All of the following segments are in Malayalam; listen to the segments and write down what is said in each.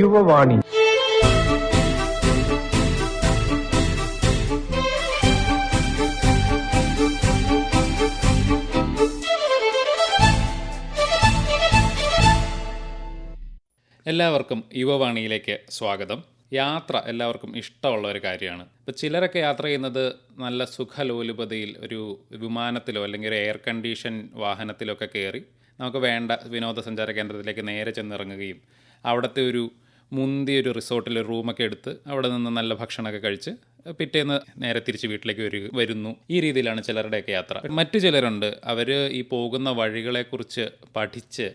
യുവവാണി. എല്ലാവർക്കും യുവവാണിയിലേക്ക് സ്വാഗതം. യാത്ര എല്ലാവർക്കും ഇഷ്ടമുള്ള ഒരു കാര്യമാണ്. ഇപ്പോൾ ചിലരൊക്കെ യാത്ര ചെയ്യുന്നത് നല്ല സുഖലോലുപതയിൽ ഒരു വിമാനത്തിലോ അല്ലെങ്കിൽ ഒരു എയർ കണ്ടീഷൻ വാഹനത്തിലോ ഒക്കെ കയറി നമുക്ക് വേണ്ട വിനോദസഞ്ചാര കേന്ദ്രത്തിലേക്ക് നേരെ ചെന്നിറങ്ങുകയും അവിടുത്തെ ഒരു മുന്തിയൊരു റിസോർട്ടിൽ റൂമൊക്കെ എടുത്ത് അവിടെ നിന്ന് നല്ല ഭക്ഷണമൊക്കെ കഴിച്ച് പിറ്റേന്ന് നേരെ തിരിച്ച് വീട്ടിലേക്ക് വരിക വരുന്നു. ഈ രീതിയിലാണ് ചിലരുടെയൊക്കെ യാത്ര. മറ്റു ചിലരുണ്ട്. അവർ ഈ പോകുന്ന വഴികളെക്കുറിച്ച് പഠിച്ച്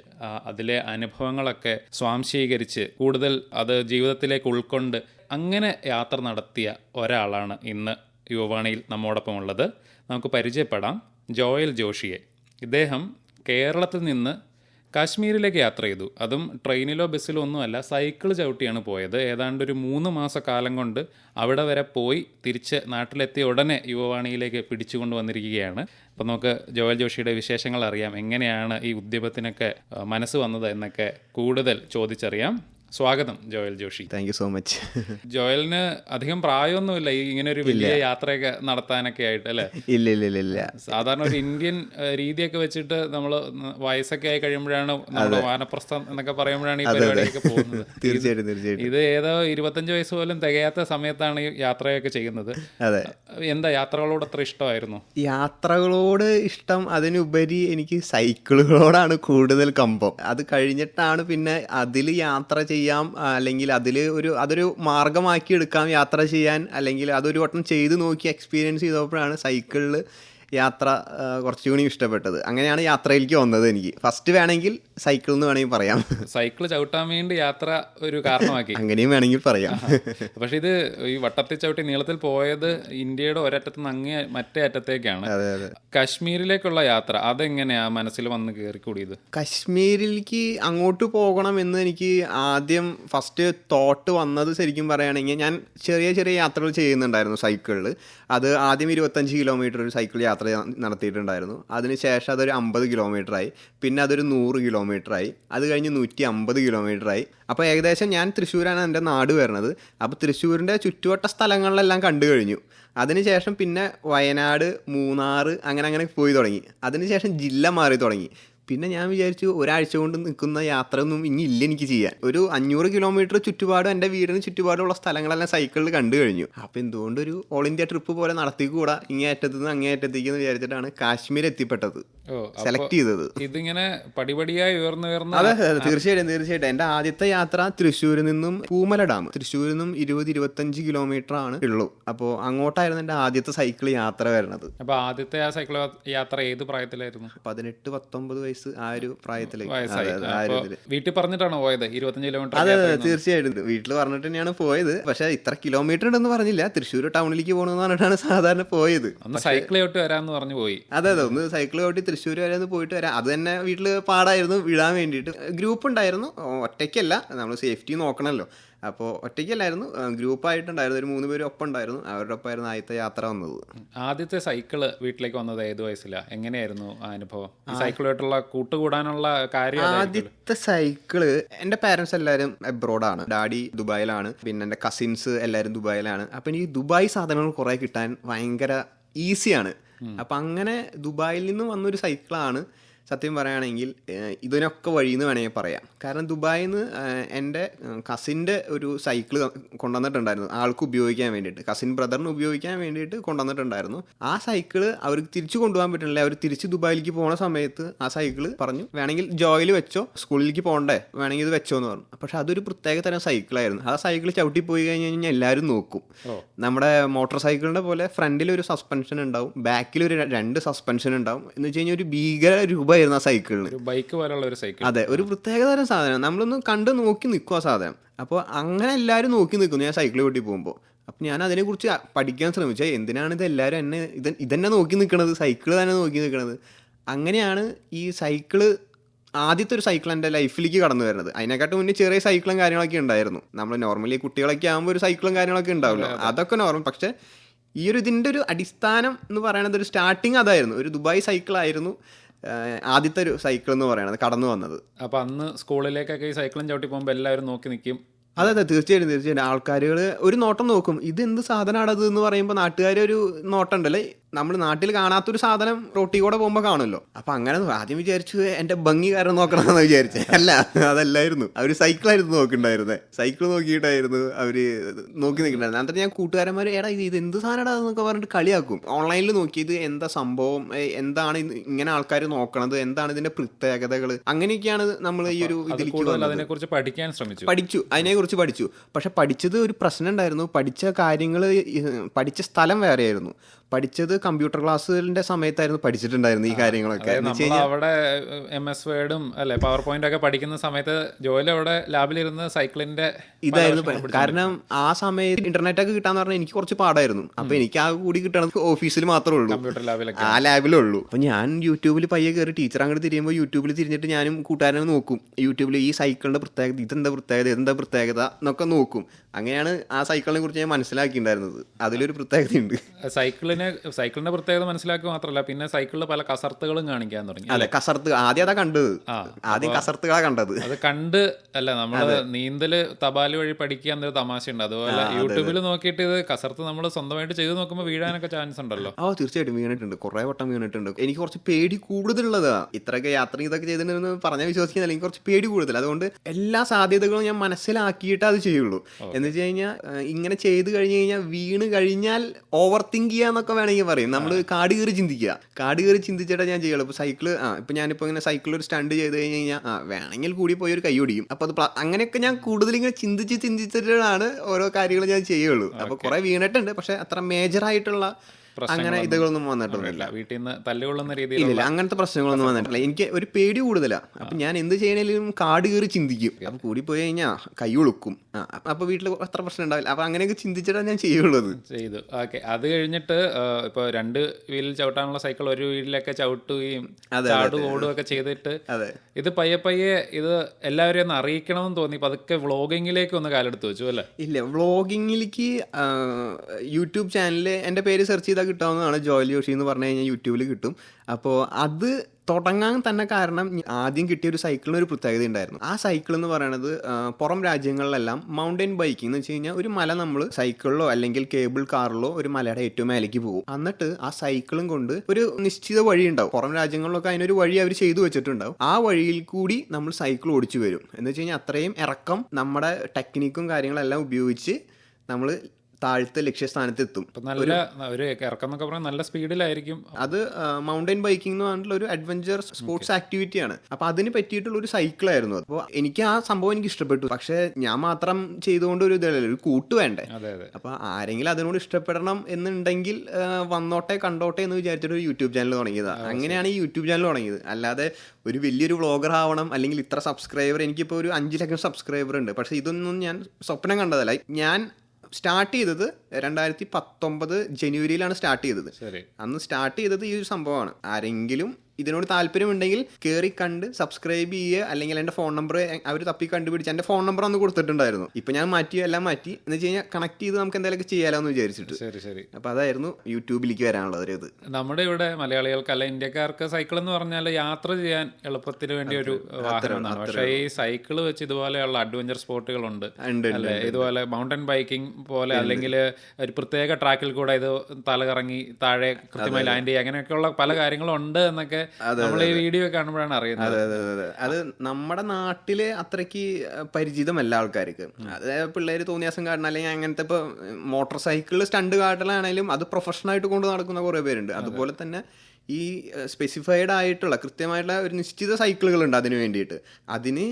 അതിലെ അനുഭവങ്ങളൊക്കെ സ്വാംശീകരിച്ച് കൂടുതൽ അത് ജീവിതത്തിലേക്ക് ഉൾക്കൊണ്ട് അങ്ങനെ യാത്ര നടത്തിയ ഒരാളാണ് ഇന്ന് യുവവാണിയിൽ നമ്മോടൊപ്പം ഉള്ളത് നമുക്ക് പരിചയപ്പെടാം. ജോയൽ ജോഷിയെ. ഇദ്ദേഹം കേരളത്തിൽ നിന്ന് കാശ്മീരിലേക്ക് യാത്ര ചെയ്തു. അതും ട്രെയിനിലോ ബസ്സിലോ ഒന്നുമല്ല സൈക്കിൾ ചവിട്ടിയാണ് പോയത്. ഏതാണ്ട് ഒരു മൂന്ന് മാസ കാലം കൊണ്ട് അവിടെ വരെ പോയി തിരിച്ച് നാട്ടിലെത്തിയ ഉടനെ യുവവാണിയിലേക്ക് പിടിച്ചുകൊണ്ട് വന്നിരിക്കുകയാണ്. അപ്പം നമുക്ക് ജോയൽ ജോഷിയുടെ വിശേഷങ്ങൾ അറിയാം. എങ്ങനെയാണ് ഈ ഉദ്യമത്തിനൊക്കെ മനസ്സ് വന്നത് എന്നൊക്കെ കൂടുതൽ ചോദിച്ചറിയാം. സ്വാഗതം Joel Joshi. Thank you so much ജോയലിന് അധികം പ്രായമൊന്നുമില്ല ഈ ഇങ്ങനെ ഒരു വലിയ യാത്രയൊക്കെ നടത്താനൊക്കെ ആയിട്ട് അല്ലേ? ഇല്ല ഇല്ല ഇല്ല ഇല്ല. സാധാരണ ഒരു ഇന്ത്യൻ രീതിയൊക്കെ വെച്ചിട്ട് നമ്മൾ വയസ്സൊക്കെ ആയി കഴിയുമ്പോഴാണ് നമ്മുടെ വാനപ്രസ്ഥം എന്നൊക്കെ പറയുമ്പോഴാണ് ഈ പരിപാടിയൊക്കെ പോകുന്നത്. തീർച്ചയായിട്ടും തീർച്ചയായിട്ടും. ഇത് ഏതോ ഇരുപത്തഞ്ച് വയസ്സ് പോലും തികയാത്ത സമയത്താണ് ഈ യാത്രയൊക്കെ ചെയ്യുന്നത്. അതെ. എന്താ യാത്രകളോട് അത്ര ഇഷ്ടമായിരുന്നു? യാത്രകളോട് ഇഷ്ടം അതിനുപരി എനിക്ക് സൈക്കിളുകളോടാണ് കൂടുതൽ കമ്പം. അത് കഴിഞ്ഞിട്ടാണ് പിന്നെ അതിൽ യാത്ര ചെയ്യാം അല്ലെങ്കിൽ അതിൽ ഒരു അതൊരു മാർഗമാക്കി എടുക്കാം യാത്ര ചെയ്യാൻ അല്ലെങ്കിൽ അതൊരു വട്ടം ചെയ്ത് നോക്കി എക്സ്പീരിയൻസ് ചെയ്തപ്പോഴാണ് സൈക്കിളിൽ യാത്ര കുറച്ചുകൂടി ഇഷ്ടപ്പെട്ടത്. അങ്ങനെയാണ് യാത്രയിലേക്ക് വന്നത് എനിക്ക്. ഫസ്റ്റ് വേണമെങ്കിൽ സൈക്കിൾ എന്ന് വേണമെങ്കിൽ പറയാം. സൈക്കിൾ ചവിട്ടാൻ വേണ്ടി യാത്ര ഒരു കാരണമാക്കി. അങ്ങനെയും വേണമെങ്കിൽ പറയാം. പക്ഷെ ഇത് ഈ വട്ടത്തിൽ ചവിട്ടി നീളത്തിൽ പോയത് ഇന്ത്യയുടെ ഒരറ്റത്ത് നിന്ന് അങ്ങേ മറ്റേ അറ്റത്തേക്കാണ്. അതെ അതെ. കാശ്മീരിലേക്കുള്ള യാത്ര അതെങ്ങനെയാ മനസ്സിൽ വന്ന് കയറിക്കൂടിയത് കശ്മീരിലേക്ക് അങ്ങോട്ട് പോകണം എന്ന് എനിക്ക് ആദ്യം ഫസ്റ്റ് തോട്ട് വന്നത് ശരിക്കും പറയുകയാണെങ്കിൽ ഞാൻ ചെറിയ ചെറിയ യാത്രകൾ ചെയ്യുന്നുണ്ടായിരുന്നു സൈക്കിളിൽ അത് ആദ്യം ഇരുപത്തഞ്ച് കിലോമീറ്റർ ഒരു സൈക്കിൾ യാത്ര നടത്തിയിട്ടുണ്ടായിരുന്നു. അതിനുശേഷം അതൊരു അമ്പത് കിലോമീറ്ററായി പിന്നെ അതൊരു നൂറ് കിലോമീറ്ററായി അത് കഴിഞ്ഞ് നൂറ്റി അമ്പത് കിലോമീറ്ററായി അപ്പോൾ ഏകദേശം ഞാൻ തൃശ്ശൂരാണ് എന്റെ നാട് വരുന്നത്. അപ്പോൾ തൃശ്ശൂരിന്റെ ചുറ്റുവട്ട സ്ഥലങ്ങളിലെല്ലാം കണ്ടു കഴിഞ്ഞു. അതിനുശേഷം പിന്നെ വയനാട് മൂന്നാർ അങ്ങനെ അങ്ങനെ പോയി തുടങ്ങി. അതിനുശേഷം ജില്ല മാറി തുടങ്ങി. പിന്നെ ഞാൻ വിചാരിച്ചു ഒരാഴ്ച കൊണ്ട് നിൽക്കുന്ന യാത്രയൊന്നും ഇനി ഇല്ല എനിക്ക് ചെയ്യാൻ. ഒരു അഞ്ഞൂറ് കിലോമീറ്റർ ചുറ്റുപാടും എന്റെ വീടിന് ചുറ്റുപാടുള്ള സ്ഥലങ്ങളെല്ലാം സൈക്കിളിൽ കണ്ടു കഴിഞ്ഞു. അപ്പോൾ എന്തുകൊണ്ടൊരു ഓൾ ഇന്ത്യ ട്രിപ്പ് പോലെ നടത്തിക്കൂടാ? ഇങ്ങേ അറ്റത്തുനിന്ന് അങ്ങേ അറ്റത്തേക്ക് എന്ന് വിചാരിച്ചിട്ടാണ് കാശ്മീർ എത്തിപ്പെട്ടത്. സെലക്ട് ചെയ്തത്. ഇതിങ്ങനെ പടിപടിയായി ഉയർന്നു വരുന്ന അതെ തീർച്ചയായിട്ടും തീർച്ചയായിട്ടും. എന്റെ ആദ്യത്തെ യാത്ര തൃശ്ശൂരിൽ നിന്നും പൂമല ഡാം. തൃശ്ശൂരിൽ നിന്നും ഇരുപത് ഇരുപത്തഞ്ച് കിലോമീറ്റർ ആണ് ഉള്ളൂ. അപ്പോൾ അങ്ങോട്ടായിരുന്നു എന്റെ ആദ്യത്തെ സൈക്കിൾ യാത്ര വരുന്നത്. അപ്പൊ ആദ്യത്തെ ആ സൈക്കിൾ യാത്ര ഏത് പ്രായത്തിലായിരുന്നു? പതിനെട്ട് പത്തൊമ്പത് വയസ്സ് ആ ഒരു പ്രായത്തിൽ വീട്ടിൽ പറഞ്ഞിട്ടാണോ പോയത്? ഇരുപത്തഞ്ച് കിലോമീറ്റർ അതെ അതെ തീർച്ചയായിട്ടും. വീട്ടിൽ പറഞ്ഞിട്ട് തന്നെയാണ് പോയത്. പക്ഷെ ഇത്ര കിലോമീറ്റർ ഉണ്ടെന്ന് പറഞ്ഞില്ല. തൃശ്ശൂർ ടൗണിലേക്ക് പോകണമെന്ന് പറഞ്ഞിട്ടാണ് സാധാരണ പോയത്. ഒന്ന് സൈക്കിൾ ചവിട്ടി വരാന്ന് പറഞ്ഞു പോയി. അതെ അതെ. ഒന്ന് സൈക്കിൾ തൃശ്ശൂർ വരെ ഒന്ന് പോയിട്ട് വരാം. അത് തന്നെ വീട്ടിൽ പാടായിരുന്നു വിടാൻ വേണ്ടിയിട്ട്. ഗ്രൂപ്പ് ഉണ്ടായിരുന്നു. ഒറ്റയ്ക്കല്ല. നമ്മൾ സേഫ്റ്റി നോക്കണമല്ലോ അപ്പോൾ ഒറ്റയ്ക്കല്ലായിരുന്നു. ഗ്രൂപ്പായിട്ടുണ്ടായിരുന്നു. ഒരു മൂന്ന് പേര് ഒപ്പം ഉണ്ടായിരുന്നു. അവരുടെ ഒപ്പമായിരുന്നു ആദ്യത്തെ യാത്ര വന്നത്. ആദ്യത്തെ സൈക്കിൾ വീട്ടിലേക്ക് വന്നത് ഏത് വയസ്സിലാണ് എങ്ങനെയായിരുന്നു ആ അനുഭവം? സൈക്കിളുമായിട്ടുള്ള കൂട്ടുകൂടാനുള്ള കാര്യം ആദ്യത്തെ സൈക്കിൾ എന്റെ പാരൻസ് എല്ലാവരും എബ്രോഡാണ് ഡാഡി ദുബായിലാണ്. പിന്നെ എന്റെ കസിൻസ് എല്ലാവരും ദുബായിലാണ്. അപ്പം എനിക്ക് ദുബായ് സാധനങ്ങൾ കുറേ കിട്ടാൻ ഭയങ്കര ഈസിയാണ്. അപ്പം അങ്ങനെ ദുബായിൽ നിന്ന് വന്നൊരു സൈക്കിളാണ് സത്യം പറയുകയാണെങ്കിൽ ഇതിനൊക്കെ വഴിയെന്ന് വേണമെങ്കിൽ പറയാം. കാരണം ദുബായിൽ നിന്ന് എന്റെ കസിന്റെ ഒരു സൈക്കിൾ കൊണ്ടുവന്നിട്ടുണ്ടായിരുന്നു. ആൾക്ക് ഉപയോഗിക്കാൻ വേണ്ടിയിട്ട്. കസിൻ ബ്രദറിന് ഉപയോഗിക്കാൻ വേണ്ടിയിട്ട് കൊണ്ടുവന്നിട്ടുണ്ടായിരുന്നു. ആ സൈക്കിൾ അവർക്ക് തിരിച്ചു കൊണ്ടുപോകാൻ പറ്റുന്നില്ല അവർ തിരിച്ച് ദുബായിലേക്ക് പോകുന്ന സമയത്ത് ആ സൈക്കിൾ പറഞ്ഞു വേണമെങ്കിൽ ജോയിൽ വെച്ചോ? സ്കൂളിലേക്ക് പോകണ്ടേ? വേണമെങ്കിൽ ഇത് വെച്ചോ? എന്ന് പറഞ്ഞു. പക്ഷെ അതൊരു പ്രത്യേക തരം സൈക്കിളായിരുന്നു ആ സൈക്കിൾ ചവിട്ടി പോയി കഴിഞ്ഞ് കഴിഞ്ഞാൽ എല്ലാവരും നോക്കും. നമ്മുടെ മോട്ടോർ സൈക്കിളിന്റെ പോലെ ഫ്രണ്ടിൽ ഒരു സസ്പെൻഷൻ ഉണ്ടാവും. ബാക്കിൽ ഒരു രണ്ട് സസ്പെൻഷൻ ഉണ്ടാവും. എന്ന് വെച്ച് കഴിഞ്ഞാൽ ഒരു ഭീകര രൂപമായിരുന്നു ആ സൈക്കിളിന് ബൈക്ക് പോലുള്ള ഒരു സൈക്കിൾ അതെ ഒരു പ്രത്യേക തരം സാധനം. നമ്മളൊന്ന് കണ്ട് നോക്കി നിൽക്കും ആ സാധനം. അപ്പോൾ അങ്ങനെ എല്ലാവരും നോക്കി നിൽക്കുന്നു ഞാൻ സൈക്കിൾ കൂട്ടി പോകുമ്പോൾ അപ്പം ഞാൻ അതിനെക്കുറിച്ച് പഠിക്കാൻ ശ്രമിച്ചത് എന്തിനാണ് ഇത് എല്ലാവരും എന്നെ ഇത് ഇതന്നെ നോക്കി നിൽക്കണത്? സൈക്കിൾ തന്നെ നോക്കി നിൽക്കണത്? അങ്ങനെയാണ് ഈ സൈക്കിൾ ആദ്യത്തെ ഒരു സൈക്കിൾ എന്റെ ലൈഫിലേക്ക് കടന്നു വരുന്നത്. അതിനെക്കാട്ടും മുന്നേ ചെറിയ സൈക്കിളും കാര്യങ്ങളൊക്കെ ഉണ്ടായിരുന്നു. നമ്മൾ നോർമലി കുട്ടികളൊക്കെ ആകുമ്പോൾ ഒരു സൈക്കിളും കാര്യങ്ങളൊക്കെ ഉണ്ടാവില്ല അതൊക്കെ നോർമൽ പക്ഷേ ഈ ഒരു ഇതിന്റെ ഒരു അടിസ്ഥാനം എന്ന് പറയുന്നത് ഒരു സ്റ്റാർട്ടിങ് അതായിരുന്നു. ഒരു ദുബായ് സൈക്കിളായിരുന്നു ആദ്യത്തെ ഒരു സൈക്കിൾ എന്ന് പറയുന്നത് കടന്നു വന്നത്. അപ്പൊ അന്ന് സ്കൂളിലേക്കൊക്കെ ഈ സൈക്കിളും ചവിട്ടി പോകുമ്പോൾ എല്ലാവരും നോക്കി നിൽക്കും അതെ അതെ. തീർച്ചയായിട്ടും തീർച്ചയായിട്ടും. ആൾക്കാരുകൾ ഒരു നോട്ടം നോക്കും. ഇത് എന്ത് സാധനമാണത് എന്ന് പറയുമ്പോൾ നാട്ടുകാർ ഒരു നോട്ടം ഉണ്ടല്ലേ? നമ്മൾ നാട്ടിൽ കാണാത്തൊരു സാധനം റോട്ടി കൂടെ പോകുമ്പോൾ കാണുമല്ലോ. അപ്പൊ അങ്ങനെ ആദ്യം വിചാരിച്ചു എന്റെ ഭംഗി കാരണം നോക്കണമെന്ന് വിചാരിച്ചേ. അല്ല അതല്ലായിരുന്നു. അവർ സൈക്കിളായിരുന്നു നോക്കിണ്ടായിരുന്നേ. സൈക്കിൾ നോക്കിയിട്ടായിരുന്നു അവർ നോക്കി നിൽക്കണ്ടായിരുന്നത് അന്നത്തെ ഞാൻ കൂട്ടുകാരന്മാർ എടാ ഇത് ഇത് എന്ത് സാധനടാ? എന്നൊക്കെ പറഞ്ഞിട്ട് കളിയാക്കും. ഓൺലൈനിൽ നോക്കിയത് എന്താ സംഭവം? എന്താണ് ഇങ്ങനെ ആൾക്കാർ നോക്കണത്? എന്താണ് ഇതിന്റെ പ്രത്യേകതകൾ അങ്ങനെയൊക്കെയാണ് നമ്മൾ ഈ ഒരു ഇതിൽ ഇതിലേക്ക് അതിനെക്കുറിച്ച് പഠിക്കാൻ ശ്രമിച്ചു. പഠിച്ചു. അതിനെക്കുറിച്ച് പഠിച്ചു. പക്ഷെ പഠിച്ചത് ഒരു പ്രശ്നം ഉണ്ടായിരുന്നു. പഠിച്ച കാര്യങ്ങൾ പഠിച്ച സ്ഥലം വേറെയായിരുന്നു. പഠിച്ചത് കമ്പ്യൂട്ടർ ക്ലാസ്സുകളിന്റെ സമയത്തായിരുന്നു പഠിച്ചിട്ടുണ്ടായിരുന്നു ഈ കാര്യങ്ങളൊക്കെ. അവിടെ എം എസ് വേർഡും അല്ലെ പവർ പോയിന്റ് ഒക്കെ പഠിക്കുന്ന സമയത്ത് ജോലി അവിടെ ലാബിലിരുന്ന് സൈക്കിളിന്റെ ഇതായിരുന്നു കാരണം ആ സമയത്ത് ഇന്റർനെറ്റ് ഒക്കെ കിട്ടാന്ന് പറഞ്ഞാൽ എനിക്ക് കുറച്ച് പാടായിരുന്നു. അപ്പൊ എനിക്ക് ആ കൂടി കിട്ടണത് ഓഫീസിൽ മാത്രമേ ഉള്ളൂ. കമ്പ്യൂട്ടർ ലാബിലൊക്കെ ആ ലാബിലേ ഉള്ളൂ. അപ്പൊ ഞാൻ യൂട്യൂബിൽ പയ്യെ കയറി ടീച്ചർ അങ്ങോട്ട് തിരിയുമ്പോൾ യൂട്യൂബിൽ തിരിഞ്ഞിട്ട് ഞാനും കൂട്ടുകാരനെ നോക്കും. യൂട്യൂബിൽ ഈ സൈക്കിളിന്റെ പ്രത്യേകത ഇതെന്താ പ്രത്യേകത ഇതെന്താ പ്രത്യേകത എന്നൊക്കെ നോക്കും. അങ്ങനെയാണ് ആ സൈക്കിളിനെ കുറിച്ച് ഞാൻ മനസ്സിലാക്കിയിട്ടുണ്ടായിരുന്നത്. അതിലൊരു പ്രത്യേകതയുണ്ട്. സൈക്കിളിനെ സൈക്കിളിന്റെ പ്രത്യേകത മനസ്സിലാക്കുക മാത്രമല്ല പിന്നെ സൈക്കിളിൽ പല കസർത്തുകളും കാണിക്കാൻ തുടങ്ങി. അല്ലെ കസർത്ത് ആദ്യം അതാ കണ്ടത്. ആദ്യം കസർത്തുകളാ കണ്ടത്. അത് കണ്ട് അല്ല നമ്മൾ നീന്തൽ തപാൽ വഴി പഠിക്കുക എന്നൊരു തമാശ ഉണ്ട് അതുപോലെ യൂട്യൂബിൽ നോക്കിയിട്ട് ഇത് കസർത്ത് നമ്മൾ സ്വന്തമായിട്ട് ചെയ്ത് നോക്കുമ്പോൾ വീഴാനൊക്കെ ചാൻസ് ഉണ്ടല്ലോ. ആ തീർച്ചയായിട്ടും വീണിട്ടുണ്ട്. കുറെ വട്ടം വീണിട്ടുണ്ട്. എനിക്ക് കുറച്ച് പേടി കൂടുതലുള്ളതാ. ഇത്രയൊക്കെ യാത്ര ഇതൊക്കെ ചെയ്തിട്ടുണ്ടെന്ന് പറഞ്ഞാൽ വിശ്വസിക്കുന്നില്ല. എനിക്ക് കുറച്ച് പേടി കൂടുതൽ. അതുകൊണ്ട് എല്ലാ സാധ്യതകളും ഞാൻ മനസ്സിലാക്കിയിട്ട് അത് ചെയ്യുള്ളൂ. എന്ന് വെച്ച് കഴിഞ്ഞാൽ ഇങ്ങനെ ചെയ്ത് കഴിഞ്ഞ് കഴിഞ്ഞാൽ വീണ് കഴിഞ്ഞാൽ ഓവർ തിങ്ക് ചെയ്യാന്നൊക്കെ വേണമെങ്കിൽ പറയും. നമ്മൾ കാട് കയറി ചിന്തിക്കുക. കാട് കയറി ചിന്തിച്ചിട്ടേ ഞാൻ ചെയ്യുള്ളൂ. ഇപ്പൊ സൈക്കിൾ ആ ഇപ്പൊ ഞാനിപ്പോ ഇങ്ങനെ സൈക്കിൾ ഒരു സ്റ്റണ്ട് ചെയ്ത് കഴിഞ്ഞ് കഴിഞ്ഞാൽ ആ വേണമെങ്കിൽ കൂടി പോയി ഒരു കൈ ഒടിയും അപ്പൊ അത് അങ്ങനെയൊക്കെ ഞാൻ കൂടുതൽ ഇങ്ങനെ ചിന്തിച്ച് ചിന്തിച്ചിട്ടാണ് ഓരോ കാര്യങ്ങൾ ഞാൻ ചെയ്യുള്ളൂ. അപ്പോൾ കുറേ വീണിട്ടുണ്ട്. പക്ഷേ അത്ര മേജർ ആയിട്ടുള്ള അങ്ങനെ ഇതുകളൊന്നും വന്നിട്ടൊന്നുമില്ല. വീട്ടിൽ നിന്ന് തല്ലുകൊള്ളുന്ന രീതിയിൽ അങ്ങനത്തെ പ്രശ്നങ്ങളൊന്നും വന്നിട്ടില്ല. എനിക്ക് ഒരു പേടി കൂടുതലാണ് അപ്പം ഞാൻ എന്ത് ചെയ്യണേലും കാട് കയറി ചിന്തിക്കും. അപ്പം കൂടി പോയി കഴിഞ്ഞാൽ കൈ ഒളുക്കും. ആ, അപ്പൊ- അപ്പൊ വീട്ടിൽ അത്ര പ്രശ്നം ഉണ്ടാവില്ല. അപ്പം അങ്ങനെയൊക്കെ ചിന്തിച്ചിട്ടാണ് ഞാൻ ചെയ്യുള്ളത്. ചെയ്തു. ഓക്കെ. അത് കഴിഞ്ഞിട്ട് ഇപ്പോൾ രണ്ട് വീലിൽ ചവിട്ടാനുള്ള സൈക്കിൾ ഒരു വീലിലൊക്കെ ചവിട്ടുകയും ചാടും ഓടുകയും ഒക്കെ ചെയ്തിട്ട് അതെ. ഇത് പയ്യെ പയ്യെ ഇത് എല്ലാവരെയും ഒന്ന് അറിയിക്കണമെന്ന് തോന്നി. പതുക്കെ വ്ളോഗിങ്ങിലേക്ക് ഒന്ന് കാലെടുത്ത് വെച്ചു അല്ലേ? ഇല്ല വ്ളോഗിങ്ങിലേക്ക് യൂട്യൂബ് ചാനലിൽ എന്റെ പേര് സെർച്ച് ചെയ്താൽ കിട്ടാവുന്നതാണ് ജോയൽ ജോഷി എന്ന് പറഞ്ഞു കഴിഞ്ഞാൽ യൂട്യൂബിൽ കിട്ടും. അപ്പോൾ അത് തുടങ്ങാൻ തന്നെ കാരണം ആദ്യം കിട്ടിയ ഒരു സൈക്കിളിന് ഒരു പ്രത്യേകത ഉണ്ടായിരുന്നു. ആ സൈക്കിൾ എന്ന് പറയുന്നത് പുറം രാജ്യങ്ങളിലെല്ലാം മൗണ്ടൻ ബൈക്കിംഗ് എന്ന് വെച്ച് കഴിഞ്ഞാൽ ഒരു മല നമ്മൾ സൈക്കിളിലോ അല്ലെങ്കിൽ കേബിൾ കാറിലോ ഒരു മലയുടെ ഏറ്റവും മേലേക്ക് പോകും. എന്നിട്ട് ആ സൈക്കിളും കൊണ്ട് ഒരു നിശ്ചിത വഴി ഉണ്ടാവും. പുറം രാജ്യങ്ങളിലൊക്കെ അതിനൊരു വഴി അവർ ചെയ്തു വെച്ചിട്ടുണ്ടാവും. ആ വഴിയിൽ കൂടി നമ്മൾ സൈക്കിൾ ഓടിച്ചു വരും. എന്ന് വെച്ച് കഴിഞ്ഞാൽ അത്രയും ഇറക്കം നമ്മുടെ ടെക്നിക്കും കാര്യങ്ങളെല്ലാം ഉപയോഗിച്ച് നമ്മൾ താഴത്തെ ലക്ഷ്യസ്ഥാനത്തെത്തും. നല്ല ഒരു ഇറക്കം എന്നൊക്കെ പറഞ്ഞാൽ നല്ല സ്പീഡിലായിരിക്കും. അത് മൗണ്ടൻ ബൈക്കിംഗ് എന്ന് പറഞ്ഞിട്ടുള്ള ഒരു അഡ്വഞ്ചർ സ്പോർട്സ് ആക്ടിവിറ്റി ആണ് അപ്പൊ അതിന് പറ്റിയിട്ടുള്ള ഒരു സൈക്കിൾ ആയിരുന്നു അപ്പോൾ എനിക്ക് ആ സംഭവം എനിക്ക് ഇഷ്ടപ്പെട്ടു. പക്ഷെ ഞാൻ മാത്രം ചെയ്തുകൊണ്ട് ഒരു ഇതല്ല ഒരു കൂട്ട് വേണ്ടേ? അപ്പൊ ആരെങ്കിലും അതിനോട് ഇഷ്ടപ്പെടണം എന്നുണ്ടെങ്കിൽ വന്നോട്ടെ കണ്ടോട്ടെ എന്ന് വിചാരിച്ചിട്ട് ഒരു യൂട്യൂബ് ചാനൽ തുടങ്ങിയതാണ് അങ്ങനെയാണ് ഈ യൂട്യൂബ് ചാനൽ തുടങ്ങിയത്. അല്ലാതെ ഒരു വലിയൊരു വ്ളോഗർ ആവണം അല്ലെങ്കിൽ ഇത്ര സബ്സ്ക്രൈബർ എനിക്കിപ്പോൾ ഒരു അഞ്ച് ലക്ഷം സബ്സ്ക്രൈബർ ഉണ്ട്. പക്ഷെ ഇതൊന്നും ഞാൻ സ്വപ്നം കണ്ടതല്ല. ഞാൻ സ്റ്റാർട്ട് ചെയ്തത് രണ്ടായിരത്തി പത്തൊമ്പത് ജനുവരിയിലാണ് സ്റ്റാർട്ട് ചെയ്തത്. അന്ന് സ്റ്റാർട്ട് ചെയ്തത് ഈ ഒരു സംഭവമാണ്. ആരെങ്കിലും ഇതിനോട് താല്പര്യമുണ്ടെങ്കിൽ കയറി കണ്ട് സബ്സ്ക്രൈബ് ചെയ്യുക അല്ലെങ്കിൽ എന്റെ ഫോൺ നമ്പർ അവർ തപ്പി കണ്ടുപിടിച്ച് എന്റെ ഫോൺ നമ്പർ അന്ന് കൊടുത്തിട്ടുണ്ടായിരുന്നു. ഇപ്പം ഞാൻ മാറ്റി എല്ലാം മാറ്റി. എന്ന് വെച്ച് കഴിഞ്ഞാൽ കണക്ട് ചെയ്ത് നമുക്ക് എന്തെങ്കിലുമൊക്കെ ചെയ്യാലോ എന്ന് വിചാരിച്ചിട്ട്. ശരി ശരി. അപ്പോൾ അതായിരുന്നു യൂട്യൂബിലേക്ക് വരാനുള്ള ഒരു ഇത്. നമ്മുടെ ഇവിടെ മലയാളികൾക്ക് അല്ല ഇന്ത്യക്കാർക്ക് സൈക്കിൾ എന്ന് പറഞ്ഞാൽ യാത്ര ചെയ്യാൻ എളുപ്പത്തിന് വേണ്ടി ഒരു വാഹനമാണ്. പക്ഷേ ഈ സൈക്കിൾ വെച്ച് ഇതുപോലെയുള്ള അഡ്വഞ്ചർ സ്പോട്ടുകളുണ്ട് ഉണ്ട് അല്ലെ? ഇതുപോലെ മൗണ്ടൻ ബൈക്കിംഗ് പോലെ അല്ലെങ്കിൽ ഒരു പ്രത്യേക ട്രാക്കിൽ കൂടെ ഇത് തലകറങ്ങി താഴെ കൃത്യമായി ലാൻഡ് ചെയ്യുക. അങ്ങനെയൊക്കെയുള്ള പല കാര്യങ്ങളും ഉണ്ട് എന്നൊക്കെ നമ്മൾ ഈ വീഡിയോ കാണുമ്പോഴാണ് അറിയുന്നത്. അതെ അതെ അതെ നമ്മുടെ നാട്ടിൽ അത്രയ്ക്ക് പരിചിതമല്ല ആൾക്കാർക്ക്. അത് പിള്ളേര് തോന്നിയാസം കാട്ടണം അല്ലെങ്കിൽ അങ്ങനത്തെ ഇപ്പൊ മോട്ടോർ സൈക്കിളിൽ സ്റ്റണ്ട് കാട്ടലാണെങ്കിലും അത് പ്രൊഫഷണൽ ആയിട്ട് കൊണ്ട് നടക്കുന്ന കുറെ പേരുണ്ട്. അതുപോലെ തന്നെ ഈ സ്പെസിഫൈഡ് ആയിട്ടുള്ള കൃത്യമായിട്ടുള്ള ഒരു നിശ്ചിത സൈക്കിളുകൾ ഉണ്ട് അതിന് വേണ്ടിയിട്ട്. അതിന്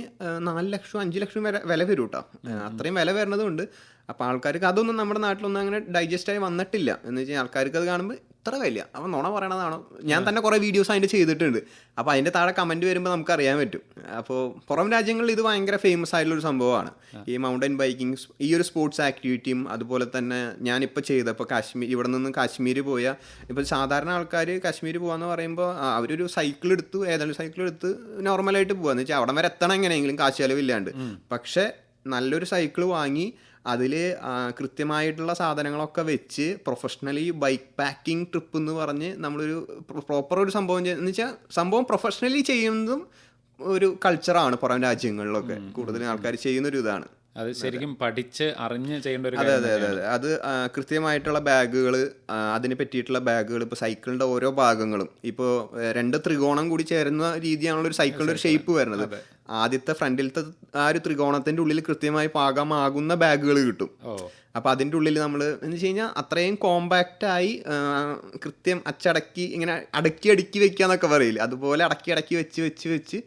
നാല് ലക്ഷം അഞ്ച് ലക്ഷം വരെ വില വരും കേട്ടോ അത്രയും വില വരുന്നതുകൊണ്ട് അപ്പോൾ ആൾക്കാർക്ക് അതൊന്നും നമ്മുടെ നാട്ടിലൊന്നും അങ്ങനെ ഡൈജസ്റ്റ് ആയി വന്നിട്ടില്ല. എന്ന് വെച്ചാൽ ആൾക്കാർക്ക് അത് കാണുമ്പോൾ ഇത്ര വലിയ. അവൻ നുണ പറയണതാണോ. ഞാൻ തന്നെ കുറേ വീഡിയോസ് അതിന്റെ ചെയ്തിട്ടുണ്ട്. അപ്പോൾ അതിന്റെ താഴെ കമന്റ് വരുമ്പോൾ നമുക്ക് അറിയാൻ പറ്റും. അപ്പോൾ പുറം രാജ്യങ്ങളിൽ ഇത് ഭയങ്കര ഫേമസ് ആയിട്ടുള്ള ഒരു സംഭവമാണ്. ഈ മൗണ്ടൻ ബൈക്കിംഗ് ഈ ഒരു സ്പോർട്സ് ആക്ടിവിറ്റിയും അതുപോലെ തന്നെ ഞാനിപ്പോൾ ചെയ്ത ഇപ്പോൾ കാശ്മീർ ഇവിടെ നിന്ന് കാശ്മീർ പോയ ഇപ്പോൾ സാധാരണ ആൾക്കാർ കാശ്മീർ പോകാമെന്ന് പറയുമ്പോൾ അവരൊരു സൈക്കിൾ എടുത്തു ഏതാണ്ട് സൈക്കിൾ എടുത്ത് നോർമലായിട്ട് പോകാന്ന് വെച്ചാൽ അവിടെ വരെ എത്തണം എങ്ങനെയെങ്കിലും കാശ് ചിലവില്ലാണ്ട്. പക്ഷേ നല്ലൊരു സൈക്കിൾ വാങ്ങി അതിൽ കൃത്യമായിട്ടുള്ള സാധനങ്ങളൊക്കെ വെച്ച് പ്രൊഫഷണലി ബൈക്ക് പാക്കിംഗ് ട്രിപ്പ് എന്ന് പറഞ്ഞ് നമ്മളൊരു പ്രോപ്പർ ഒരു സംഭവം എന്ന് വെച്ചാൽ സംഭവം പ്രൊഫഷണലി ചെയ്യുന്നതും ഒരു കൾച്ചറാണ് പുറം രാജ്യങ്ങളിലൊക്കെ. കൂടുതലും ആൾക്കാർ ചെയ്യുന്നൊരു ഇതാണ്. അത് ശരിക്കും പഠിച്ച് അറിഞ്ഞ് ചെയ്യേണ്ട ഒരു അതെ അതെ അതെ അതെ. അത് കൃത്യമായിട്ടുള്ള ബാഗുകൾ അതിന് പറ്റിയിട്ടുള്ള ബാഗുകൾ ഇപ്പോൾ സൈക്കിളിന്റെ ഓരോ ഭാഗങ്ങളും ഇപ്പോൾ രണ്ട് ത്രികോണം കൂടി ചേരുന്ന രീതിയാണല്ലോ ഒരു സൈക്കിളിന്റെ ഒരു ഷേപ്പ് വരുന്നത്. ആദ്യത്തെ ഫ്രണ്ടിലത്തെ ആ ഒരു ത്രികോണത്തിന്റെ ഉള്ളിൽ കൃത്യമായി പാകമാകുന്ന ബാഗുകൾ കിട്ടും. അപ്പൊ അതിന്റെ ഉള്ളിൽ നമ്മൾ എന്ന് വെച്ച് കഴിഞ്ഞാൽ അത്രയും കോമ്പാക്റ്റ് ആയി കൃത്യം അച്ചടക്കി ഇങ്ങനെ അടക്കി അടുക്കി വെക്കുക എന്നൊക്കെ പറയില്ല? അതുപോലെ അടക്കി അടക്കി വെച്ച് വെച്ച് വെച്ച്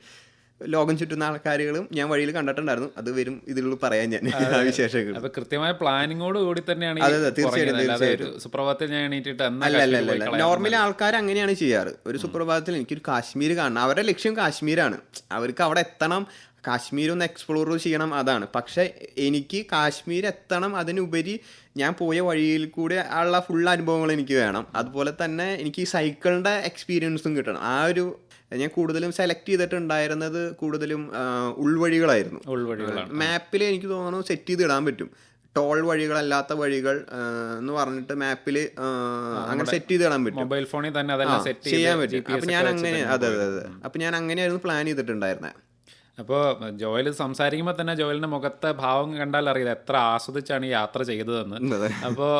ലോകം ചുറ്റുന്ന ആൾക്കാരുകളും ഞാൻ വഴിയിൽ കണ്ടിട്ടുണ്ടായിരുന്നു. അത് വരും ഇതിലുള്ള പറയാൻ ഞാൻ ആ വിശേഷങ്ങൾ. അപ്പൊ കൃത്യമായ പ്ലാനിങ്ങോട് കൂടി തന്നെയാണ് അതെ, തീർച്ചയായിട്ടും, സുപ്രഭാതത്തിൽ ഞാൻ എണീറ്റിട്ട് എന്നാ അല്ല അല്ല പോയി അല്ല. നോർമലി ആൾക്കാർ അങ്ങനെയാണ് ചെയ്യാറ്. ഒരു സുപ്രഭാതത്തിൽ എനിക്കൊരു കാശ്മീർ കാണണം. അവരുടെ ലക്ഷ്യം കാശ്മീരാണ്. അവർക്ക് അവിടെ എത്തണം. കാശ്മീർ ഒന്ന് എക്സ്പ്ലോർ ചെയ്യണം അതാണ്. പക്ഷെ എനിക്ക് കാശ്മീർ എത്തണം അതിനുപരി ഞാൻ പോയ വഴിയിൽ കൂടെ ഉള്ള ഫുൾ അനുഭവങ്ങൾ എനിക്ക് വേണം. അതുപോലെ തന്നെ എനിക്ക് ഈ സൈക്കിളിന്റെ എക്സ്പീരിയൻസും കിട്ടണം. ആ ഒരു ഞാൻ കൂടുതലും സെലക്ട് ചെയ്തിട്ടുണ്ടായിരുന്നത് കൂടുതലും ഉൾവഴികളായിരുന്നു. മാപ്പിൽ എനിക്ക് തോന്നുന്നു സെറ്റ് ചെയ്ത് ഇടാൻ പറ്റും. ടോൾ വഴികളല്ലാത്ത വഴികൾ എന്ന് പറഞ്ഞിട്ട് മാപ്പിൽ അങ്ങനെ സെറ്റ് ചെയ്ത് ഇടാൻ പറ്റും. മൊബൈൽ ഫോണിൽ തന്നെ അതെല്ലാം സെറ്റ് ചെയ്യാൻ പറ്റും. അപ്പൊ ഞാൻ അങ്ങനെ അതെ അതെ അതെ. അപ്പൊ ഞാൻ അങ്ങനെയായിരുന്നു പ്ലാൻ ചെയ്തിട്ടുണ്ടായിരുന്നത് അപ്പോൾ ജോയൽ സംസാരിക്കുമ്പോൾ തന്നെ ജോയലിന്റെ മുഖത്തെ ഭാവം കണ്ടാൽ അറിയില്ല എത്ര ആസ്വദിച്ചാണ് ഈ യാത്ര ചെയ്തതെന്ന്. അപ്പോൾ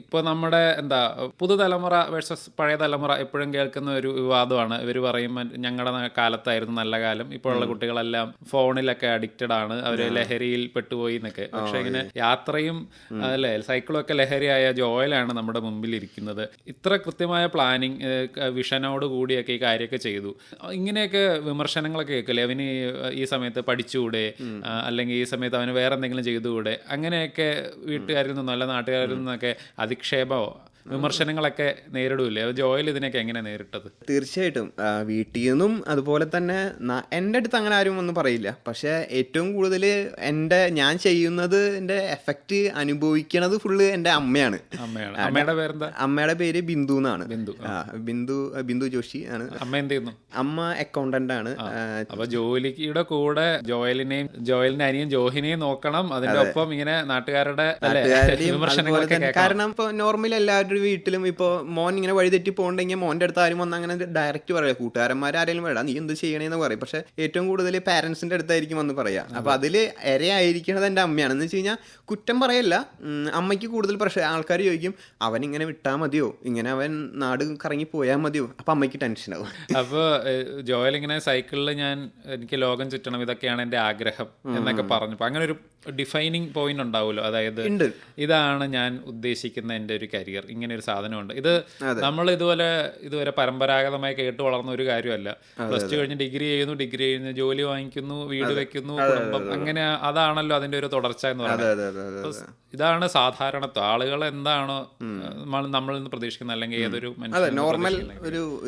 ഇപ്പോൾ നമ്മുടെ എന്താ പുതുതലമുറ വേഴ്സസ് പഴയ തലമുറ എപ്പോഴും കേൾക്കുന്ന ഒരു വിവാദമാണ്. ഇവർ പറയും ഞങ്ങളുടെ കാലത്തായിരുന്നു നല്ല കാലം. ഇപ്പോഴുള്ള കുട്ടികളെല്ലാം ഫോണിലൊക്കെ അഡിക്റ്റഡ് ആണ്. അവർ ലഹരിയിൽ പെട്ടുപോയി എന്നൊക്കെ. പക്ഷെ ഇങ്ങനെ യാത്രയും അല്ലേ സൈക്കിളും ഒക്കെ ലഹരിയായ ജോയലാണ് നമ്മുടെ മുമ്പിൽ ഇരിക്കുന്നത് ഇത്ര കൃത്യമായ പ്ലാനിങ് വിഷനോട് കൂടിയൊക്കെ ഈ കാര്യമൊക്കെ ചെയ്തു. ഇങ്ങനെയൊക്കെ വിമർശനങ്ങളൊക്കെ കേൾക്കില്ലേ? അവന് ഈ സമയത്ത് പഠിച്ചുകൂടെ? അല്ലെങ്കിൽ ഈ സമയത്ത് അവന് വേറെ എന്തെങ്കിലും ചെയ്തുകൂടെ? അങ്ങനെയൊക്കെ വീട്ടുകാരിൽ നിന്നോ അല്ല നാട്ടുകാരിൽ നിന്നൊക്കെ ಅದಕ್ಕೆ ಕ್ಷೇಮ വിമർശനങ്ങളൊക്കെ നേരിടൂലേ ജോയിൽ ഇതിനൊക്കെ എങ്ങനെ നേരിട്ടത്? തീർച്ചയായിട്ടും. വീട്ടിൽ നിന്നും അതുപോലെ തന്നെ എന്റെ അടുത്ത് അങ്ങനെ ആരും ഒന്നും പറയില്ല. പക്ഷേ ഏറ്റവും കൂടുതൽ എന്റെ ഞാൻ ചെയ്യുന്നത് എന്റെ എഫക്റ്റ് അനുഭവിക്കണത് ഫുള്ള് എന്റെ അമ്മയാണ്. അമ്മയുടെ പേരെന്താ? അമ്മയുടെ പേര് ബിന്ദു എന്നാണ്. ബിന്ദു. ബിന്ദു ബിന്ദു ജോഷി ആണ്. അമ്മ എന്ത് ചെയ്യുന്നു? അമ്മ അക്കൗണ്ടന്റ് ആണ്. അപ്പൊ ജോലിയുടെ കൂടെ ജോയലിനെയും ജോയലിന്റെ അനിയും ജോഹിനെയും നോക്കണം. അതിന്റെ ഒപ്പം ഇങ്ങനെ നാട്ടുകാരുടെ വിമർശനങ്ങളൊക്കെ കാരണം ഇപ്പൊ നോർമൽ എല്ലാവരുടെ വീട്ടിലും ഇപ്പൊ മോൻ ഇങ്ങനെ വഴിതെറ്റി പോകണ്ടെങ്കിൽ മോന്റെ അടുത്ത് ആരും വന്ന് അങ്ങനെ ഡയറക്റ്റ് പറയാം കൂട്ടുകാരന്മാർ ആരെങ്കിലും വേണം നീ എന്ത് ചെയ്യണേന്ന് പറയും. പക്ഷെ ഏറ്റവും കൂടുതൽ പാരന്റ്സിന്റെ അടുത്തായിരിക്കും വന്ന് പറയാം. അപ്പൊ അതിൽ ഇരയായിരിക്കണത് എന്റെ അമ്മയാണ്. എന്ന് വെച്ച് കഴിഞ്ഞാൽ കുറ്റം പറയല്ല. അമ്മയ്ക്ക് കൂടുതൽ പ്രശ്നം. ആൾക്കാർ ചോദിക്കും അവൻ ഇങ്ങനെ വിട്ടാൽ മതിയോ? ഇങ്ങനെ അവൻ നാട് കറങ്ങി പോയാൽ മതിയോ? അപ്പൊ അമ്മയ്ക്ക് ടെൻഷൻ ആവും. അപ്പൊ ജോയൽ ഇങ്ങനെ സൈക്കിളിൽ ഞാൻ എനിക്ക് ലോകം ചുറ്റണം ഇതൊക്കെയാണ് എന്റെ ആഗ്രഹം എന്നൊക്കെ പറഞ്ഞു അങ്ങനെ ഒരു ഡിഫൈനിങ് പോയിന്റ് ഉണ്ടാവുമല്ലോ. അതായത് ഇതാണ് ഞാൻ ഉദ്ദേശിക്കുന്ന എന്റെ ഒരു കരിയർ ഇങ്ങനെ ഒരു സാധനമുണ്ട്. ഇത് നമ്മൾ ഇതുപോലെ ഇതുവരെ പരമ്പരാഗതമായി കേട്ട് വളർന്ന ഒരു കാര്യമല്ല. പ്ലസ് ടു കഴിഞ്ഞ് ഡിഗ്രി ചെയ്യുന്നു ഡിഗ്രി കഴിഞ്ഞ് ജോലി വാങ്ങിക്കുന്നു വീട് വെക്കുന്നു കുടുംബം അങ്ങനെ അതാണല്ലോ അതിന്റെ ഒരു തുടർച്ച എന്ന് പറയുന്നത് ഇതാണ് സാധാരണത്വം. ആളുകൾ എന്താണോ നമ്മൾ നിന്ന് പ്രതീക്ഷിക്കുന്നത് അല്ലെങ്കിൽ ഏതൊരു മനുഷ്യൻ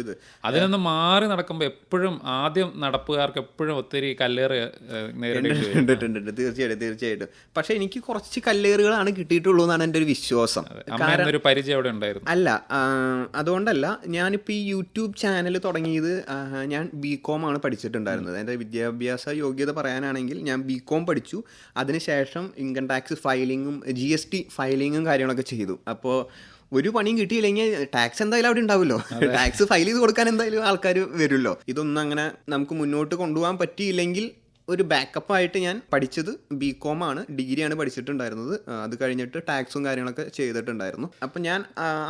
ഇത്. മാറി നടക്കുമ്പോൾ എപ്പോഴും ആദ്യം നടപ്പുകാർക്ക് എപ്പോഴും ഒത്തിരി കല്ലേറ് നേരിട്ടുണ്ട് നേരിടേണ്ടി ഉണ്ട്. തീർച്ചയായിട്ടും. തീർച്ചയായിട്ടും പക്ഷെ എനിക്ക് കുറച്ച് കല്ലേറുകളാണ് കിട്ടിയിട്ടുള്ളൂ എന്നാണ് എന്റെ ഒരു വിശ്വാസം. കാരണം പരിചയം അവിടെ ഉണ്ടായിരുന്നു. അല്ല അതുകൊണ്ടല്ല ഞാനിപ്പോൾ ഈ യൂട്യൂബ് ചാനൽ തുടങ്ങിയത് ഞാൻ ബി കോം ആണ് പഠിച്ചിട്ടുണ്ടായിരുന്നത്. എന്റെ വിദ്യാഭ്യാസ യോഗ്യത പറയാനാണെങ്കിൽ ഞാൻ ബി കോം പഠിച്ചു. അതിനുശേഷം ഇൻകം ടാക്സ് ഫയലിങ്ങും ജി എസ് ടി ഫയലിങ്ങും കാര്യങ്ങളൊക്കെ ചെയ്തു. അപ്പോൾ ഒരു പണിയും കിട്ടിയില്ലെങ്കിൽ ടാക്സ് എന്തായാലും അവിടെ ഉണ്ടാവുമല്ലോ. ടാക്സ് ഫയൽ ചെയ്ത് കൊടുക്കാൻ എന്തായാലും ആൾക്കാർ വരുമല്ലോ. ഇതൊന്നും അങ്ങനെ നമുക്ക് മുന്നോട്ട് കൊണ്ടുപോകാൻ പറ്റിയില്ലെങ്കിൽ ഒരു ബാക്കപ്പ് ആയിട്ട് ഞാൻ പഠിച്ചത് ബി കോം ആണ്. ഡിഗ്രിയാണ് പഠിച്ചിട്ടുണ്ടായിരുന്നത്. അത് കഴിഞ്ഞിട്ട് ടാക്സും കാര്യങ്ങളൊക്കെ ചെയ്തിട്ടുണ്ടായിരുന്നു. അപ്പം ഞാൻ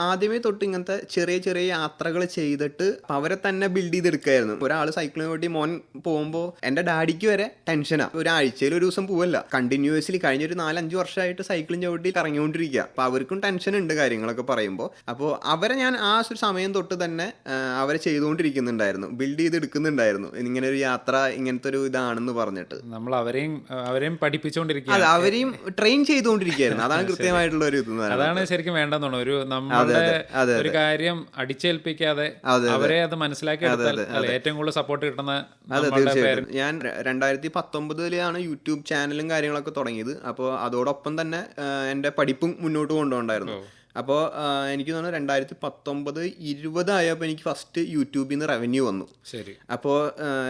ആദ്യമേ തൊട്ട് ഇങ്ങനത്തെ ചെറിയ ചെറിയ യാത്രകൾ ചെയ്തിട്ട് അവരെ തന്നെ ബിൽഡ് ചെയ്തെടുക്കായിരുന്നു. ഒരാൾ സൈക്കിളിന് വേണ്ടി മോൻ പോകുമ്പോൾ എന്റെ ഡാഡിക്ക് വരെ ടെൻഷനാണ് ഒരാഴ്ചയിൽ ഒരു ദിവസം പോവല്ല. കണ്ടിന്യൂസ്ലി കഴിഞ്ഞൊരു നാലഞ്ച് വർഷമായിട്ട് സൈക്കിളിൻ ചവിട്ടി കറങ്ങിക്കൊണ്ടിരിക്കുക. അപ്പോൾ അവർക്കും ടെൻഷൻ ഉണ്ട് കാര്യങ്ങളൊക്കെ പറയുമ്പോൾ അപ്പോൾ അവരെ ഞാൻ ആ ഒരു സമയം തൊട്ട് തന്നെ അവരെ ചെയ്തുകൊണ്ടിരിക്കുന്നുണ്ടായിരുന്നു. ബിൽഡ് ചെയ്തെടുക്കുന്നുണ്ടായിരുന്നു. ഇങ്ങനെ ഒരു യാത്ര ഇങ്ങനത്തെ ഒരു ഇതാണെന്ന് പറഞ്ഞിട്ട്. നമ്മൾ അവരെയും അവരെയും പഠിപ്പിച്ചുകൊണ്ടിരിക്കുക അതെ അവരെയും ട്രെയിൻ ചെയ്തുകൊണ്ടിരിക്കുകയായിരുന്നു. അതാണ് കൃത്യമായിട്ടുള്ള ഒരു ഇത്. അതാണ് ശരിക്കും വേണ്ടെന്നാണ് ഒരു നമ്മുടെ ഒരു കാര്യം അടിച്ചേൽപ്പിക്കാതെ അവരെ അത് മനസ്സിലാക്കി ഏറ്റവും കൂടുതൽ സപ്പോർട്ട് കിട്ടുന്ന അതെ തീർച്ചയായിട്ടും. ഞാൻ രണ്ടായിരത്തി പത്തൊമ്പതിലാണ് യൂട്യൂബ് ചാനലും കാര്യങ്ങളൊക്കെ തുടങ്ങിയത്. അപ്പോൾ അതോടൊപ്പം തന്നെ എന്റെ പഠിപ്പും മുന്നോട്ട് കൊണ്ടുപോകണ്ടായിരുന്നു. അപ്പോൾ എനിക്ക് തോന്നുന്നു രണ്ടായിരത്തി പത്തൊമ്പത് ഇരുപതായപ്പോൾ എനിക്ക് ഫസ്റ്റ് യൂട്യൂബിൽ നിന്ന് റവന്യൂ വന്നു. ശരി. അപ്പോൾ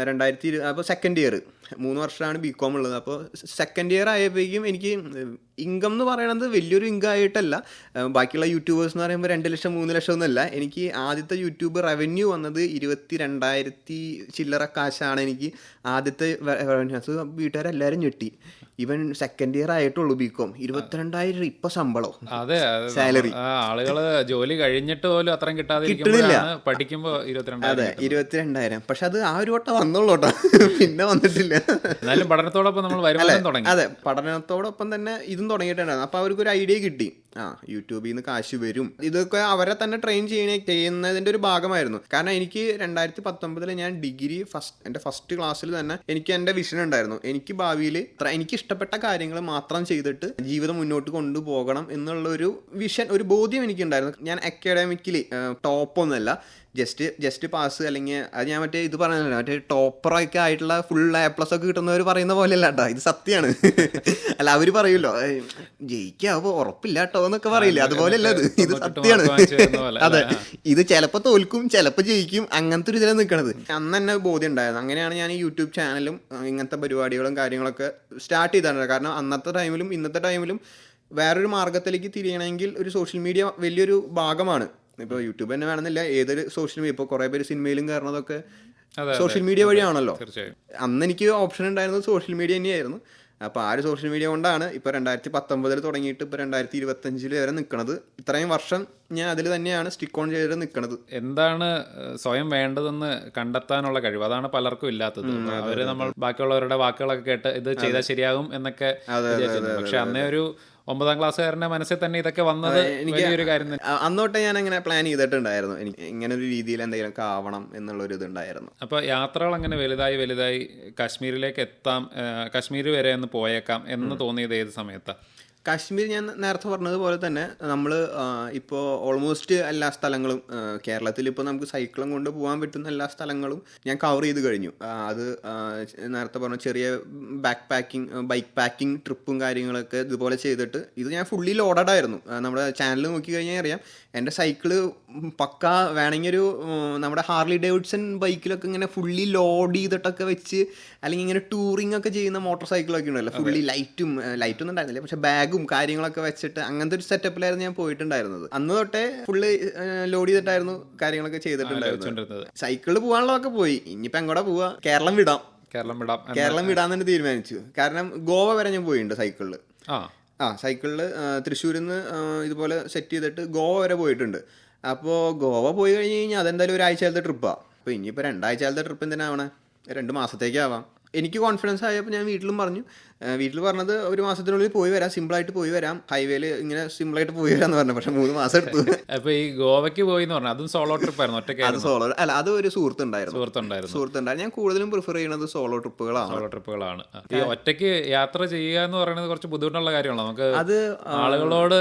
രണ്ടായിരത്തി ഇരു അപ്പോൾ സെക്കൻഡ് ഇയർ മൂന്ന് വർഷമാണ് ബി കോം ഉള്ളത്. അപ്പോൾ സെക്കൻഡ് ഇയർ ആയപ്പോഴേക്കും എനിക്ക് ഇൻകം എന്ന് പറയണത് വലിയൊരു ഇൻകം ആയിട്ടല്ല. ബാക്കിയുള്ള യൂട്യൂബേഴ്സ് എന്ന് പറയുമ്പോൾ രണ്ട് ലക്ഷം മൂന്ന് ലക്ഷം ഒന്നുമല്ല എനിക്ക് ആദ്യത്തെ യൂട്യൂബ് റവന്യൂ വന്നത് ഇരുപത്തി രണ്ടായിരത്തി ചില്ലറ കാശാണ് എനിക്ക് ആദ്യത്തെ റവന്യൂ അത് വീട്ടുകാരെല്ലാവരും ഞെട്ടി. ഇവൻ സെക്കൻഡ് ഇയർ ആയിട്ടുള്ളൂ ബികോം ഇരുപത്തിരണ്ടായിരം ഇപ്പൊ ശമ്പളം. അതെ സാലറി ആളുകൾ ജോലി കഴിഞ്ഞിട്ട് പോലും അത്രയും കിട്ടുന്നില്ല പഠിക്കുമ്പോ അതെ ഇരുപത്തിരണ്ടായിരം. പക്ഷെ അത് ആ ഒരു വട്ടം വന്നുള്ളൂ കേട്ടോ പിന്നെ വന്നിട്ടില്ല. എന്നാലും പഠനത്തോടൊപ്പം നമ്മൾ അതെ പഠനത്തോടൊപ്പം തന്നെ ഇതും തുടങ്ങിയിട്ടുണ്ടായിരുന്നു അപ്പൊ അവർക്ക് ഒരു ഐഡിയ കിട്ടി. ആ യൂട്യൂബിൽ നിന്ന് കാശ് വരും. ഇതൊക്കെ അവരെ തന്നെ ട്രെയിൻ ചെയ്യണ ചെയ്യുന്നതിന്റെ ഒരു ഭാഗമായിരുന്നു. കാരണം എനിക്ക് രണ്ടായിരത്തി പത്തൊമ്പതിൽ ഞാൻ ഡിഗ്രി ഫസ്റ്റ് എന്റെ ഫസ്റ്റ് ക്ലാസ്സിൽ തന്നെ എനിക്ക് എന്റെ വിഷൻ ഉണ്ടായിരുന്നു. എനിക്ക് ഭാവിയിൽ എനിക്ക് ഇഷ്ടപ്പെട്ട കാര്യങ്ങൾ മാത്രം ചെയ്തിട്ട് ജീവിതം മുന്നോട്ട് കൊണ്ടുപോകണം എന്നുള്ള ഒരു വിഷൻ ഒരു ബോധ്യം എനിക്കുണ്ടായിരുന്നു. ഞാൻ അക്കാഡമിക്കലി ടോപ്പൊന്നുമല്ല ജസ്റ്റ് ജസ്റ്റ് പാസ് അല്ലെങ്കിൽ അത് ഞാൻ മറ്റേ ഇത് പറഞ്ഞല്ലോ മറ്റേ ടോപ്പറൊക്കെ ആയിട്ടുള്ള ഫുൾ എ പ്ലസ് ഒക്കെ കിട്ടുന്നവർ പറയുന്ന പോലെയല്ല കേട്ടോ ഇത് സത്യമാണ് അല്ല അവർ പറയുമല്ലോ "ഏയ്, ജയിക്കാവോ? ഉറപ്പില്ല കേട്ടോ എന്നൊക്കെ പറയില്ലേ. അതുപോലെയല്ല ഇത് ഇത് സത്യമാണ്. അതെ. ഇത് ചിലപ്പോൾ തോൽക്കും ചിലപ്പോൾ ജയിക്കും. അങ്ങനത്തെ ഒരു ഇതിലാണ് നിൽക്കണത് അന്ന് തന്നെ ബോധ്യം ഉണ്ടായത് അങ്ങനെയാണ് ഞാൻ യൂട്യൂബ് ചാനലും ഇങ്ങനത്തെ പരിപാടികളും കാര്യങ്ങളൊക്കെ സ്റ്റാർട്ട് ചെയ്തിട്ടുണ്ട് കാരണം അന്നത്തെ ടൈമിലും ഇന്നത്തെ ടൈമിലും വേറൊരു മാർഗത്തിലേക്ക് തിരിയണമെങ്കിൽ ഒരു സോഷ്യൽ മീഡിയ വലിയൊരു ഭാഗമാണ്. ഇപ്പോൾ യൂട്യൂബ് തന്നെ വേണമെന്നില്ല. ഏതൊരു സോഷ്യൽ മീഡിയ ഇപ്പോൾ കുറേ പേര് സിനിമയിലും കയറുന്നതൊക്കെ സോഷ്യൽ മീഡിയ വഴിയാണല്ലോ. അന്ന് എനിക്ക് ഓപ്ഷൻ ഉണ്ടായിരുന്നത് സോഷ്യൽ മീഡിയ തന്നെയായിരുന്നു. അപ്പോൾ ആ ഒരു സോഷ്യൽ മീഡിയ കൊണ്ടാണ് ഇപ്പോൾ രണ്ടായിരത്തി പത്തൊമ്പതിൽ തുടങ്ങിയിട്ട് ഇപ്പോൾ രണ്ടായിരത്തി ഇരുപത്തഞ്ചിൽ വരെ നിൽക്കുന്നത് ഇത്രയും വർഷം ഞാൻ അതിൽ തന്നെയാണ് സ്റ്റിക്ക് ഓൺ ചെയ്തിട്ട് നിൽക്കുന്നത് എന്താണ് സ്വയം വേണ്ടതെന്ന് കണ്ടെത്താനുള്ള കഴിവ്? അതാണ് പലർക്കും ഇല്ലാത്തത്. അവർ നമ്മൾ ബാക്കിയുള്ളവരുടെ വാക്കുകളൊക്കെ കേട്ട് ഇത് ചെയ്താൽ ശരിയാകും എന്നൊക്കെ പക്ഷെ അന്നേ ഒരു ഒമ്പതാം ക്ലാസ്സുകാരന്റെ മനസ്സിൽ തന്നെ ഇതൊക്കെ വന്നത് വലിയൊരു കാര്യം തന്നെ. അന്നോട്ടെ ഞാൻ അങ്ങനെ പ്ലാൻ ചെയ്തിട്ടുണ്ടായിരുന്നു. എനിക്ക് ഇങ്ങനെ ഒരു രീതിയിൽ എന്തെങ്കിലുമൊക്കെ ആവണം എന്നുള്ളൊരു ഇതുണ്ടായിരുന്നു. അപ്പോൾ യാത്രകൾ അങ്ങനെ വലുതായി വലുതായി കാശ്മീരിലേക്ക് എത്താം കാശ്മീർ വരെ ഒന്ന് പോയേക്കാം എന്ന് തോന്നിയത് ഏത് സമയത്താണ് കാശ്മീർ ഞാൻ നേരത്തെ പറഞ്ഞതുപോലെ തന്നെ നമ്മൾ ഇപ്പോൾ ഓൾമോസ്റ്റ് എല്ലാ സ്ഥലങ്ങളും കേരളത്തിൽ ഇപ്പോൾ നമുക്ക് സൈക്കിളും കൊണ്ട് പോകാൻ പറ്റുന്ന എല്ലാ സ്ഥലങ്ങളും ഞാൻ കവർ ചെയ്ത് കഴിഞ്ഞു. അത് നേരത്തെ പറഞ്ഞ ചെറിയ ബാക്ക് പാക്കിംഗ് ബൈക്ക് പാക്കിംഗ് ട്രിപ്പും കാര്യങ്ങളൊക്കെ ഇതുപോലെ ചെയ്തിട്ട് ഇത് ഞാൻ ഫുള്ളി ലോഡഡ് ആയിരുന്നു. നമ്മുടെ ചാനൽ നോക്കി കഴിഞ്ഞാൽ അറിയാം എന്റെ സൈക്കിൾ പക്ക വേണമെങ്കിൽ ഒരു നമ്മുടെ ഹാർലി ഡേവിഡ്സൺ ബൈക്കിലൊക്കെ ഇങ്ങനെ ഫുള്ളി ലോഡ് ചെയ്തിട്ടൊക്കെ വെച്ച് അല്ലെങ്കിൽ ഇങ്ങനെ ടൂറിംഗ് ഒക്കെ ചെയ്യുന്ന മോട്ടോർ സൈക്കിളൊക്കെ ഉണ്ടല്ലോ. ഫുള്ളി ലൈറ്റും ലൈറ്റൊന്നും ഉണ്ടായിരുന്നില്ല. പക്ഷെ ബാഗും കാര്യങ്ങളൊക്കെ വെച്ചിട്ട് അങ്ങനത്തെ ഒരു സെറ്റപ്പിലായിരുന്നു ഞാൻ പോയിട്ടുണ്ടായിരുന്നത്. അന്ന് തൊട്ടേ ഫുള്ള് ലോഡ് ചെയ്തിട്ടായിരുന്നു കാര്യങ്ങളൊക്കെ ചെയ്തിട്ടുണ്ടായിരുന്നു സൈക്കിൾ സൈക്കിളിൽ പോകാനുള്ളതൊക്കെ പോയി. ഇനിയിപ്പോൾ എങ്ങോട്ടാ പോവാ? കേരളം വിടാം. കേരളം വിടാം കേരളം വിടാൻ തന്നെ തീരുമാനിച്ചു. കാരണം ഗോവ വരെ ഞാൻ പോയിട്ടുണ്ട് സൈക്കിളിൽ ആ. ആ സൈക്കിളിൽ തൃശ്ശൂരിൽ നിന്ന് ഇതുപോലെ സെറ്റ് ചെയ്തിട്ട് ഗോവ വരെ പോയിട്ടുണ്ട്. അപ്പോൾ ഗോവ പോയി കഴിഞ്ഞ് കഴിഞ്ഞാൽ അതെന്തായാലും ഒരാഴ്ചയിലത്തെ ട്രിപ്പാണ് അപ്പോൾ ഇനിയിപ്പോൾ രണ്ടാഴ്ചയിലത്തെ ട്രിപ്പ് എന്തിനാവണേ? രണ്ട് മാസത്തേക്കാവാം. എനിക്ക് കോൺഫിഡൻസ് ആയപ്പോൾ ഞാൻ വീട്ടിലും പറഞ്ഞു വീട്ടിൽ പറഞ്ഞത് ഒരു മാസത്തിനുള്ളിൽ പോയി വരാം സിമ്പിൾ ആയിട്ട് പോയി വരാം. ഹൈവേയിൽ ഇങ്ങനെ സിമ്പിൾ ആയിട്ട് പോയി വരാം എന്ന് പറഞ്ഞു പക്ഷെ മൂന്ന് മാസം എടുത്തു. അപ്പൊ ഈ ഗോവയ്ക്ക് പോയി എന്ന് പറഞ്ഞു അതും സോളോ ട്രിപ്പ് ആയിരുന്നു അത് ഒറ്റയ്ക്ക് സോളോ അല്ല അത് ഒരു സുഹൃത്തുണ്ടായിരുന്നു. സുഹൃത്തുണ്ടായിരുന്നു. സുഹൃത്തുണ്ടായിരുന്നു. ഞാൻ കൂടുതലും പ്രിഫർ ചെയ്യുന്നത് സോളോ ട്രിപ്പുകളാണ് സോളോ ട്രിപ്പുകളാണ് ഈ ഒറ്റയ്ക്ക് യാത്ര ചെയ്യുക എന്ന് പറയുന്നത് കുറച്ച് ബുദ്ധിമുട്ടുള്ള കാര്യമാണല്ലോ നമുക്ക് അത് ആളുകളോട്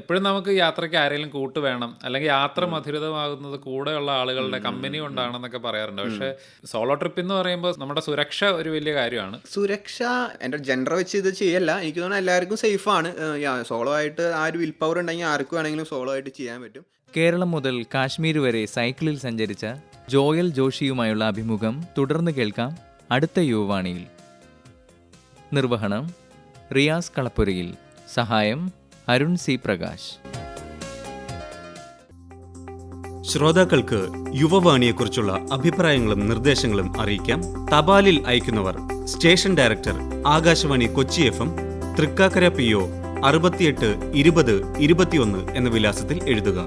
എപ്പോഴും നമുക്ക് യാത്രയ്ക്ക് ആരെങ്കിലും കൂട്ട് വേണം അല്ലെങ്കിൽ യാത്ര മധുരിതമാകുന്നത് കൂടെയുള്ള ആളുകളുടെ കമ്പനി കൊണ്ടാണെന്നൊക്കെ പറയാറുണ്ട്. പക്ഷെ സോളോ ട്രിപ്പ് എന്ന് പറയുമ്പോൾ നമ്മുടെ സുരക്ഷ ഒരു വലിയ കാര്യമാണ്. സുരക്ഷ എന്റെ ജെൻഡർ വെച്ച് ഇത് ചെയ്യല്ല. എനിക്ക് തോന്നുന്നു എല്ലാവർക്കും സേഫാണ് സോളോ ആയിട്ട് ആ ഒരു വിൽ പവർ ഉണ്ടെങ്കിൽ ആർക്കും വേണമെങ്കിലും സോളോ ആയിട്ട് ചെയ്യാൻ പറ്റും. കേരളം മുതൽ കാശ്മീർ വരെ സൈക്കിളിൽ സഞ്ചരിച്ച ജോയൽ ജോഷിയുമായുള്ള അഭിമുഖം തുടർന്ന് കേൾക്കാം അടുത്ത യുവവാണിയിൽ. നിർവഹണം റിയാസ് കളപ്പുരയിൽ. സഹായം അരുൺ സി പ്രകാശ്. ശ്രോതാക്കൾക്ക് യുവവാണിയെക്കുറിച്ചുള്ള അഭിപ്രായങ്ങളും നിർദ്ദേശങ്ങളും അറിയിക്കാം തപാലിൽ അയക്കുന്നവർ station director Akashvani Kochi F M Thrikkakara P O അറുപത്തിയെട്ട് ഇരുപത് ഇരുപത്തിയൊന്ന് എന്ന വിലാസത്തിൽ എഴുതുക.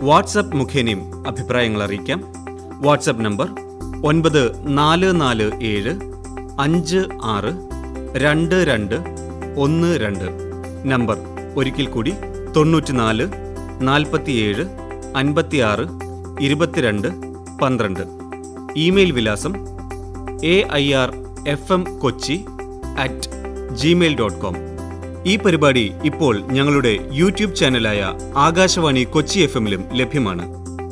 വാട്സപ്പ് മുഖേനയും അഭിപ്രായങ്ങൾ അറിയിക്കാം. വാട്സപ്പ് നമ്പർ ഒൻപത് നാല് നാല് ഏഴ് അഞ്ച് ആറ് രണ്ട് രണ്ട് ഒന്ന് രണ്ട്. നമ്പർ ഒരിക്കൽ കൂടി തൊണ്ണൂറ്റിനാല് നാൽപ്പത്തിയേഴ് അൻപത്തിയാറ് ഇരുപത്തിരണ്ട് പന്ത്രണ്ട്. ഇമെയിൽ വിലാസം A I R F M Kochi at Gmail dot com ഈ പരിപാടി ഇപ്പോൾ ഞങ്ങളുടെ യൂട്യൂബ് ചാനലായ ആകാശവാണി കൊച്ചി എഫ് എമ്മിലും ലഭ്യമാണ്.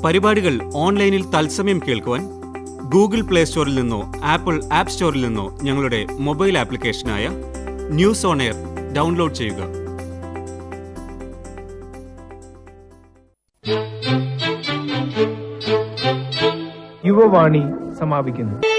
പരിപാടികൾ ഓൺലൈനിൽ തത്സമയം കേൾക്കുവാൻ ഗൂഗിൾ പ്ലേ സ്റ്റോറിൽ നിന്നോ ആപ്പിൾ ആപ്പ് സ്റ്റോറിൽ നിന്നോ ഞങ്ങളുടെ മൊബൈൽ ആപ്ലിക്കേഷനായ ന്യൂസ് ഓൺ എയർ ഡൗൺലോഡ് ചെയ്യുക. യുവവാണി സമാപിക്കുന്നു.